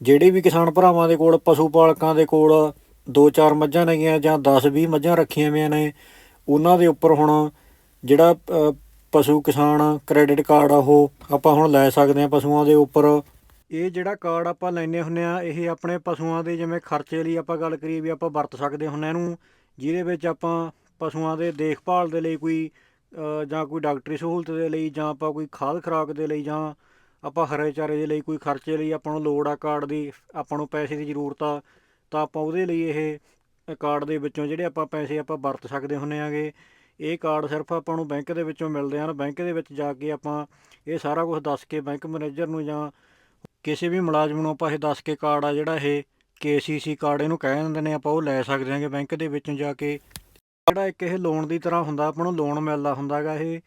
ਜਿਹੜੇ ਵੀ ਕਿਸਾਨ ਭਰਾਵਾਂ ਦੇ ਕੋਲ, ਪਸ਼ੂ ਪਾਲਕਾਂ ਦੇ ਕੋਲ ਦੋ ਚਾਰ ਮੱਝਾਂ ਨੇਗੀਆਂ ਜਾਂ 10 20 ਮੱਝਾਂ ਰੱਖੀਆਂ ਹੋਈਆਂ ਨੇ, ਉਹਨਾਂ ਦੇ ਉੱਪਰ ਹੁਣ ਜਿਹੜਾ ਪਸ਼ੂ ਕਿਸਾਨ ਕ੍ਰੈਡਿਟ ਕਾਰਡ ਆ ਉਹ ਆਪਾਂ ਹੁਣ ਲੈ ਸਕਦੇ ਆ ਪਸ਼ੂਆਂ ਦੇ ਉੱਪਰ। ਇਹ ਜਿਹੜਾ ਕਾਰਡ ਆਪਾਂ ਲੈਨੇ ਹੁੰਨੇ ਆ ਇਹ ਆਪਣੇ ਪਸ਼ੂਆਂ ਦੇ ਜਿਵੇਂ ਖਰਚੇ ਲਈ ਆਪਾਂ ਗੱਲ ਕਰੀਏ ਵੀ ਆਪਾਂ ਵਰਤ ਸਕਦੇ ਹੁੰਨੇ ਆ ਇਹਨੂੰ, ਜਿਹਦੇ ਵਿੱਚ ਆਪਾਂ ਪਸ਼ੂਆਂ ਦੇ ਦੇਖਭਾਲ ਦੇ ਲਈ ਕੋਈ ਜਾਂ ਕੋਈ ਡਾਕਟਰੀ ਸਹੂਲਤ ਦੇ ਲਈ ਜਾਂ ਆਪਾਂ ਕੋਈ ਖਾਦ ਖੁਰਾਕ ਦੇ ਲਈ ਜਾਂ ਆਪਾਂ ਹਰੇ ਚਾਰੇ ਦੇ ਲਈ ਕੋਈ ਖਰਚੇ ਲਈ ਆਪਾਂ ਨੂੰ ਲੋੜ ਆ ਕਾਰਡ ਦੀ, ਆਪਾਂ ਨੂੰ ਪੈਸੇ ਦੀ ਜ਼ਰੂਰਤ ਆ, ਤਾਂ ਆਪਾਂ ਉਹਦੇ ਲਈ ਇਹ ਕਾਰਡ ਦੇ ਵਿੱਚੋਂ ਜਿਹੜੇ ਆਪਾਂ ਪੈਸੇ ਆਪਾਂ ਵਰਤ ਸਕਦੇ ਹੁੰਨੇ ਆਗੇ। ਇਹ ਕਾਰਡ ਸਿਰਫ ਆਪਾਂ ਨੂੰ ਬੈਂਕ ਦੇ ਵਿੱਚੋਂ ਮਿਲਦੇ ਹਨ। ਬੈਂਕ ਦੇ ਵਿੱਚ ਜਾ ਕੇ ਆਪਾਂ ਇਹ ਸਾਰਾ ਕੁਝ ਦੱਸ ਕੇ ਬੈਂਕ ਮੈਨੇਜਰ ਨੂੰ ਜਾਂ ਕਿਸੇ ਵੀ ਮੁਲਾਜ਼ਮ ਨੂੰ ਆਪਾਂ ਇਹ ਦੱਸ ਕੇ ਕਾਰਡ ਆ ਜਿਹੜਾ ਇਹ KCC ਕਾਰਡ ਇਹਨੂੰ ਕਹਿ ਦਿੰਦੇ ਨੇ, ਆਪਾਂ ਉਹ ਲੈ ਸਕਦੇ ਹਾਂਗੇ ਬੈਂਕ ਦੇ ਵਿੱਚੋਂ ਜਾ ਕੇ। ਜਿਹੜਾ ਇੱਕ ਇਹ ਲੋਨ ਦੀ ਤਰ੍ਹਾਂ ਹੁੰਦਾ, ਆਪਾਂ ਨੂੰ ਲੋਨ ਮਿਲਦਾ ਹੁੰਦਾਗਾ ਇਹ।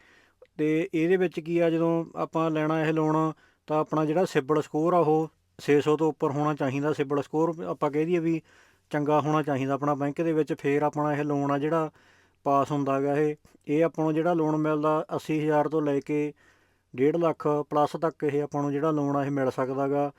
ਤੇ ਇਹਦੇ ਵਿੱਚ ਕੀ ਆ, ਜਦੋਂ ਆਪਾਂ ਲੈਣਾ ਇਹ ਲੋਨ ਤਾਂ ਆਪਣਾ ਜਿਹੜਾ ਸਿਬਲ ਸਕੋਰ ਆ ਉਹ 600 ਤੋਂ ਉੱਪਰ ਹੋਣਾ ਚਾਹੀਦਾ ਸਿਬਲ ਸਕੋਰ। ਆਪਾਂ ਕਹਿ ਦਈਏ ਵੀ ਚੰਗਾ ਹੋਣਾ ਚਾਹੀਦਾ ਆਪਣਾ ਬੈਂਕ ਦੇ ਵਿੱਚ, ਫੇਰ ਆਪਣਾ ਇਹ ਲੋਨ ਆ ਜਿਹੜਾ ਪਾਸ ਹੁੰਦਾਗਾ ਇਹ। ਇਹ ਆਪਾਂ ਨੂੰ ਜਿਹੜਾ ਲੋਨ ਮਿਲਦਾ 80000 ਤੋਂ ਲੈ ਕੇ 1.5 ਲੱਖ ਪਲੱਸ ਤੱਕ ਇਹ ਆਪਾਂ ਨੂੰ ਜਿਹੜਾ ਲੋਨ ਆ ਇਹ ਮਿਲ ਸਕਦਾਗਾ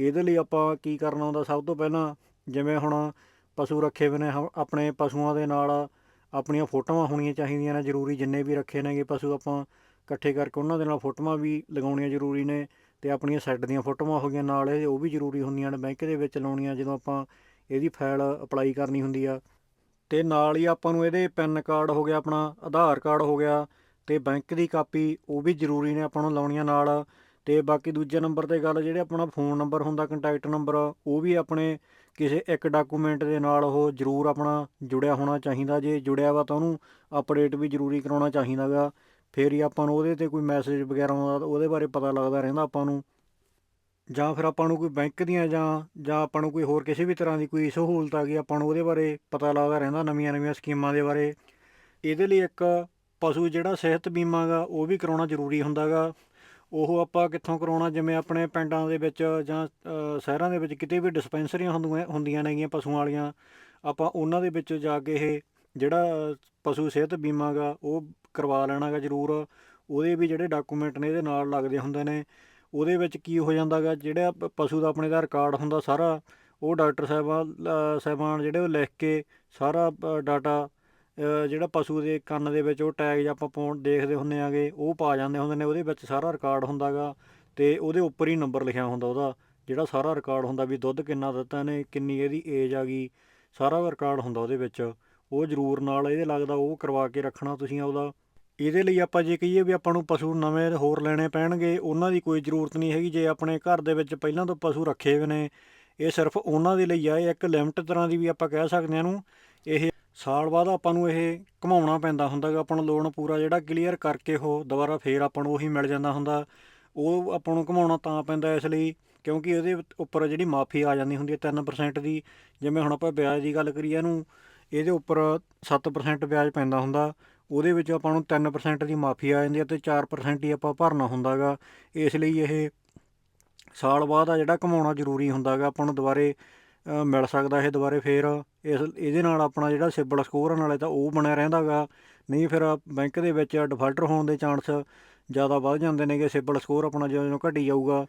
ਇਹਦੇ ਲਈ ਆਪਾਂ ਕੀ ਕਰਨਾ ਹੁੰਦਾ, ਸਭ ਤੋਂ ਪਹਿਲਾਂ ਜਿਵੇਂ ਹੁਣ ਪਸ਼ੂ ਰੱਖੇ ਹੋਏ ਨੇ, ਹ- ਆਪਣੇ ਪਸ਼ੂਆਂ ਦੇ ਨਾਲ ਆਪਣੀਆਂ ਫੋਟੋਆਂ ਹੋਣੀਆਂ ਚਾਹੀਦੀਆਂ ਨੇ, ਜ਼ਰੂਰੀ ਜਿੰਨੇ ਵੀ ਰੱਖੇ ਨੇਗੇ ਪਸ਼ੂ ਆਪਾਂ, ਇਕੱਠੇ ਕਰਕੇ ਉਹਨਾਂ ਦੇ ਨਾਲ ਫੋਟੋਆਂ ਵੀ ਲਗਾਉਣੀਆਂ ਜ਼ਰੂਰੀ ਨੇ। ਤੇ ਆਪਣੀਆਂ ਸੈੱਟ ਦੀਆਂ ਫੋਟੋਆਂ ਹੋ ਗਈਆਂ ਨਾਲ, ਇਹ ਉਹ ਵੀ ਜ਼ਰੂਰੀ ਹੁੰਦੀਆਂ ਨੇ ਬੈਂਕ ਦੇ ਵਿੱਚ ਲਾਉਣੀਆਂ, ਜਦੋਂ ਆਪਾਂ ਇਹਦੀ ਫਾਈਲ ਅਪਲਾਈ ਕਰਨੀ ਹੁੰਦੀ ਆ। ਤੇ ਨਾਲ ਹੀ ਆਪਾਂ ਨੂੰ ਇਹਦੇ ਪੈਨ ਕਾਰਡ ਹੋ ਗਿਆ, ਆਪਣਾ ਆਧਾਰ ਕਾਰਡ ਹੋ ਗਿਆ, ਤੇ ਬੈਂਕ ਦੀ ਕਾਪੀ ਉਹ ਵੀ ਜ਼ਰੂਰੀ ਨੇ ਆਪਾਂ ਨੂੰ ਲਾਉਣੀਆਂ ਨਾਲ। ਤੇ ਬਾਕੀ ਦੂਜੇ ਨੰਬਰ ਤੇ ਗੱਲ, ਜਿਹੜੇ ਆਪਣਾ ਫੋਨ ਨੰਬਰ ਹੁੰਦਾ ਕੰਟੈਕਟ ਨੰਬਰ ਉਹ ਵੀ ਆਪਣੇ ਕਿਸੇ ਇੱਕ ਡਾਕੂਮੈਂਟ ਦੇ ਨਾਲ ਉਹ ਜ਼ਰੂਰ ਆਪਣਾ ਜੁੜਿਆ ਹੋਣਾ ਚਾਹੀਦਾ, ਜੇ ਜੁੜਿਆ ਵਾ ਤਾਂ ਉਹਨੂੰ ਅਪਡੇਟ ਵੀ ਜ਼ਰੂਰੀ ਕਰਾਉਣਾ ਚਾਹੀਦਾਗਾ ਫਿਰ ਹੀ ਆਪਾਂ ਨੂੰ ਉਹਦੇ ਤੇ ਕੋਈ ਮੈਸੇਜ ਵਗੈਰਾ ਆਉਂਦਾ ਤਾਂ ਉਹਦੇ ਬਾਰੇ ਪਤਾ ਲੱਗਦਾ ਰਹਿੰਦਾ ਆਪਾਂ ਨੂੰ। ਜਾਂ ਫਿਰ ਆਪਾਂ ਨੂੰ ਕੋਈ ਬੈਂਕ ਦੀਆਂ ਜਾਂ ਜਾਂ ਆਪਾਂ ਨੂੰ ਕੋਈ ਹੋਰ ਕਿਸੇ ਵੀ ਤਰ੍ਹਾਂ ਦੀ ਕੋਈ ਸਹੂਲਤ ਆ ਗਈ, ਆਪਾਂ ਨੂੰ ਉਹਦੇ ਬਾਰੇ ਪਤਾ ਲੱਗਦਾ ਰਹਿੰਦਾ ਨਵੀਆਂ ਨਵੀਆਂ ਸਕੀਮਾਂ ਦੇ ਬਾਰੇ। ਇਹਦੇ ਲਈ ਇੱਕ ਪਸ਼ੂ ਜਿਹੜਾ ਸਿਹਤ ਬੀਮਾ ਗਾ, ਉਹ ਵੀ ਕਰਾਉਣਾ ਜ਼ਰੂਰੀ ਹੁੰਦਾਗਾ ਉਹ ਆਪਾਂ ਕਿੱਥੋਂ ਕਰਾਉਣਾ? ਜਿਵੇਂ ਆਪਣੇ ਪਿੰਡਾਂ ਦੇ ਵਿੱਚ ਜਾਂ ਸ਼ਹਿਰਾਂ ਦੇ ਵਿੱਚ ਕਿਤੇ ਵੀ ਡਿਸਪੈਂਸਰੀਆਂ ਹੁੰਦੀਆਂ ਹੁੰਦੀਆਂ ਨੇਗੀਆਂ ਪਸ਼ੂਆਂ ਵਾਲੀਆਂ, ਆਪਾਂ ਉਹਨਾਂ ਦੇ ਵਿੱਚ ਜਾ ਕੇ ਇਹ ਜਿਹੜਾ ਪਸ਼ੂ ਸਿਹਤ ਬੀਮਾ ਗਾ, ਉਹ ਕਰਵਾ ਲੈਣਾਗਾ ਜ਼ਰੂਰ। ਉਹਦੇ ਵੀ ਜਿਹੜੇ ਡਾਕੂਮੈਂਟ ਨੇ ਇਹਦੇ ਨਾਲ ਲੱਗਦੇ ਹੁੰਦੇ ਨੇ। ਉਹਦੇ ਵਿੱਚ ਕੀ ਹੋ ਜਾਂਦਾਗਾ, ਜਿਹੜਾ ਪਸ਼ੂ ਦਾ ਆਪਣੇ ਦਾ ਰਿਕਾਰਡ ਹੁੰਦਾ ਸਾਰਾ, ਉਹ ਡਾਕਟਰ ਸਾਹਿਬਾਨ ਸਾਹਿਬਾਨ ਜਿਹੜੇ ਉਹ ਲਿਖ ਕੇ ਸਾਰਾ ਡਾਟਾ ਜਿਹੜਾ ਪਸ਼ੂ ਦੇ ਕੰਨ ਦੇ ਵਿੱਚ ਉਹ ਟੈਗ ਜਾਂ ਆਪਾਂ ਪਾਉਣ ਦੇਖਦੇ ਹੁੰਦੇ ਆਗੇ, ਉਹ ਪਾ ਜਾਂਦੇ ਹੁੰਦੇ ਨੇ। ਉਹਦੇ ਵਿੱਚ ਸਾਰਾ ਰਿਕਾਰਡ ਹੁੰਦਾਗਾ ਤੇ ਉਹਦੇ ਉੱਪਰ ਹੀ ਨੰਬਰ ਲਿਖਿਆ ਹੁੰਦਾ ਉਹਦਾ। ਜਿਹੜਾ ਸਾਰਾ ਰਿਕਾਰਡ ਹੁੰਦਾ ਵੀ ਦੁੱਧ ਕਿੰਨਾ ਦਿੱਤਾ ਨੇ, ਕਿੰਨੀ ਇਹਦੀ ਏਜ ਆ ਗਈ, ਸਾਰਾ ਰਿਕਾਰਡ ਹੁੰਦਾ ਉਹਦੇ ਵਿੱਚ। ਉਹ ਜ਼ਰੂਰ ਨਾਲ ਇਹਦੇ ਲੱਗਦਾ, ਉਹ ਕਰਵਾ ਕੇ ਰੱਖਣਾ ਤੁਸੀਂ ਉਹਦਾ ਇਹਦੇ ਲਈ ਆਪਾਂ ਜੇ ਕਹੀਏ ਵੀ ਆਪਾਂ ਨੂੰ ਪਸ਼ੂ ਨਵੇਂ ਹੋਰ ਲੈਣੇ ਪੈਣਗੇ, ਉਹਨਾਂ ਦੀ ਕੋਈ ਜ਼ਰੂਰਤ ਨਹੀਂ ਹੈਗੀ। ਜੇ ਆਪਣੇ ਘਰ ਦੇ ਵਿੱਚ ਪਹਿਲਾਂ ਤੋਂ ਪਸ਼ੂ ਰੱਖੇ ਹੋਏ ਨੇ, ਇਹ ਸਿਰਫ ਉਹਨਾਂ ਦੇ ਲਈ ਆ, ਇਹ ਇੱਕ ਲਿਮਟ ਤਰ੍ਹਾਂ ਦੀ ਵੀ ਆਪਾਂ ਕਹਿ ਸਕਦੇ ਹਾਂ ਇਹਨੂੰ। ਇਹ ਸਾਲ ਬਾਅਦ ਆਪਾਂ ਨੂੰ ਇਹ ਘਮਾਉਣਾ ਪੈਂਦਾ ਹੁੰਦਾਗਾ ਆਪਾਂ ਨੂੰ ਲੋਨ ਪੂਰਾ ਜਿਹੜਾ ਕਲੀਅਰ ਕਰਕੇ ਉਹ ਦੁਬਾਰਾ ਫੇਰ ਆਪਾਂ ਨੂੰ ਉਹੀ ਮਿਲ ਜਾਂਦਾ ਹੁੰਦਾ। ਉਹ ਆਪਾਂ ਨੂੰ ਘਮਾਉਣਾ ਤਾਂ ਪੈਂਦਾ ਇਸ ਲਈ, ਕਿਉਂਕਿ ਇਹਦੇ ਉੱਪਰ ਜਿਹੜੀ ਮਾਫੀ ਆ ਜਾਂਦੀ ਹੁੰਦੀ ਹੈ 3% ਦੀ। ਜਿਵੇਂ ਹੁਣ ਆਪਾਂ ਵਿਆਜ ਦੀ ਗੱਲ ਕਰੀਏ ਇਹਨੂੰ, ਇਹਦੇ ਉੱਪਰ 7% ਵਿਆਜ ਪੈਂਦਾ ਹੁੰਦਾ। ਉਹਦੇ ਵਿੱਚ ਆਪਾਂ ਨੂੰ 3% ਦੀ ਮਾਫੀ ਆ ਜਾਂਦੀ ਹੈ ਤੇ 4% ਹੀ ਆਪਾਂ ਭਰਨਾ ਹੁੰਦਾਗਾ। ਇਸ ਲਈ ਇਹ ਸਾਲ ਬਾਅਦ ਆ ਜਿਹੜਾ ਕਮਾਉਣਾ ਜ਼ਰੂਰੀ ਹੁੰਦਾਗਾ, ਆਪਾਂ ਨੂੰ ਦੁਬਾਰੇ ਮਿਲ ਸਕਦਾ ਇਹ ਦੁਬਾਰੇ ਫੇਰ। ਇਸ, ਇਹਦੇ ਨਾਲ ਆਪਣਾ ਜਿਹੜਾ ਸਿਬਲ ਸਕੋਰ ਨਾਲੇ ਤਾਂ ਉਹ ਬਣਿਆ ਰਹਿੰਦਾਗਾ। ਨਹੀਂ ਫਿਰ ਬੈਂਕ ਦੇ ਵਿੱਚ ਡਿਫਾਲਟਰ ਹੋਣ ਦੇ ਚਾਂਸ ਜ਼ਿਆਦਾ ਵੱਧ ਜਾਂਦੇ ਨੇਗੇ, ਸਿਬਲ ਸਕੋਰ ਆਪਣਾ ਜਦੋਂ ਜਦੋਂ ਘਟੀ ਜਾਊਗਾ।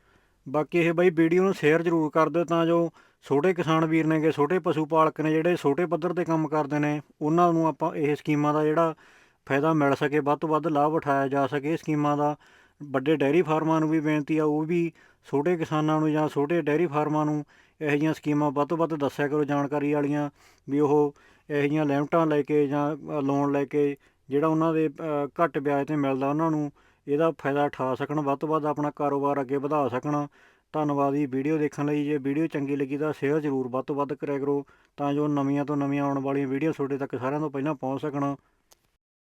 ਬਾਕੀ ਇਹ ਬਾਈ ਵੀਡੀਓ ਨੂੰ ਸ਼ੇਅਰ ਜ਼ਰੂਰ ਕਰ ਦਿਓ ਤਾਂ ਜੋ ਛੋਟੇ ਕਿਸਾਨ ਵੀਰ ਨੇਗੇ, ਛੋਟੇ ਪਸ਼ੂ ਪਾਲਕ ਨੇ ਜਿਹੜੇ ਛੋਟੇ ਪੱਧਰ ਤੇ ਕੰਮ ਕਰਦੇ ਨੇ, ਉਹਨਾਂ ਨੂੰ ਆਪਾਂ ਇਹ ਸਕੀਮਾਂ ਦਾ ਜਿਹੜਾ ਫਾਇਦਾ ਮਿਲ ਸਕੇ, ਵੱਧ ਤੋਂ ਵੱਧ ਲਾਭ ਉਠਾਇਆ ਜਾ ਸਕੇ। ਸਕੀਮਾਂ ਦਾ ਵੱਡੇ ਡੈਰੀ ਫਾਰਮਾਂ ਨੂੰ ਵੀ ਬੇਨਤੀ ਆ, ਉਹ ਵੀ ਛੋਟੇ ਕਿਸਾਨਾਂ ਨੂੰ ਜਾਂ ਛੋਟੇ ਡੈਰੀ ਫਾਰਮਾਂ ਨੂੰ ਇਹੋ ਜਿਹੀਆਂ ਸਕੀਮਾਂ ਵੱਧ ਤੋਂ ਵੱਧ ਦੱਸਿਆ ਕਰੋ। ਜਾਣਕਾਰੀ ਵਾਲੀਆਂ ਵੀ ਉਹ ਇਹੋ ਜਿਹੀਆਂ ਲਿਮਟਾਂ ਲੈ ਕੇ ਜਾਂ ਲੋਨ ਲੈ ਕੇ ਜਿਹੜਾ ਉਹਨਾਂ ਦੇ ਘੱਟ ਵਿਆਜ ਤੇ ਮਿਲਦਾ ਉਹਨਾਂ ਨੂੰ ਇਹਦਾ ਫਾਇਦਾ ਉਠਾ ਸਕਣ, ਵੱਧ ਤੋਂ ਵੱਧ ਆਪਣਾ ਕਾਰੋਬਾਰ ਅੱਗੇ ਵਧਾ ਸਕਣ। ਧੰਨਵਾਦ ਜੀ ਵੀਡੀਓ ਦੇਖਣ ਲਈ। ਜੇ ਵੀਡੀਓ ਚੰਗੀ ਲੱਗੀ ਤਾਂ ਸ਼ੇਅਰ ਜ਼ਰੂਰ ਵੱਧ ਤੋਂ ਵੱਧ ਕਰਿਆ ਕਰੋ ਤਾਂ ਜੋ ਨਵੀਆਂ ਤੋਂ ਨਵੀਆਂ ਆਉਣ ਵਾਲੀਆਂ ਵੀਡੀਓ ਤੁਹਾਡੇ ਤੱਕ ਸਾਰਿਆਂ ਤੋਂ ਪਹਿਲਾਂ ਪਹੁੰਚ ਸਕਣ।